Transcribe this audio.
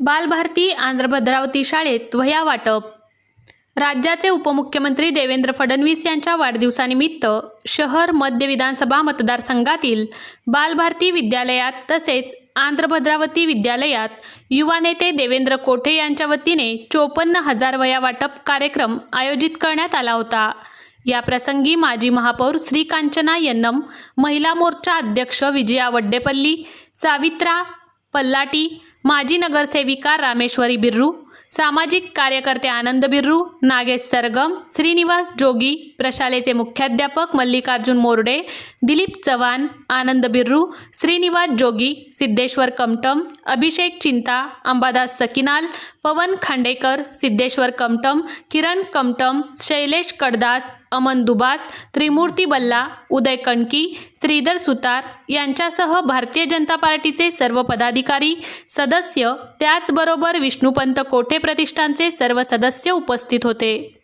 बालभारती आंध्र भद्रावती शाळेत वह्या वाटप. राज्याचे उपमुख्यमंत्री देवेंद्र फडणवीस यांच्या वाढदिवसानिमित्त शहर मध्य विधानसभा मतदारसंघातील बालभारती विद्यालयात तसेच आंध्र भद्रावती विद्यालयात युवा नेते देवेंद्र कोठे यांच्या वतीने चोपन्न हजार वया वाटप कार्यक्रम आयोजित करण्यात आला होता. या प्रसंगी माजी महापौर श्री कांचना यन्नम महिला मोर्चा अध्यक्ष विजया वड्डेपल्ली सावित्रा पल्लाटी माजी नगरसेविका रामेश्वरी बिर्रू सामाजिक कार्यकर्ते आनंद बिर्रू नागेश सरगम श्रीनिवास जोगी प्रशालेचे मुख्याध्यापक मल्लिकार्जुन मोरडे दिलीप चव्हाण आनंद बिर्रू श्रीनिवास जोगी सिद्धेश्वर कमटम अभिषेक चिंता अंबादास सकिनाल पवन खांडेकर सिद्धेश्वर कमटम किरण कमटम शैलेश कडदास अमन दुबास त्रिमूर्ती बल्ला उदय कणकी श्रीधर सुतार यांच्यासह भारतीय जनता पार्टीचे सर्व पदाधिकारी सदस्य त्याचबरोबर विष्णुपंत कोठे प्रतिष्ठानचे सर्व सदस्य उपस्थित होते.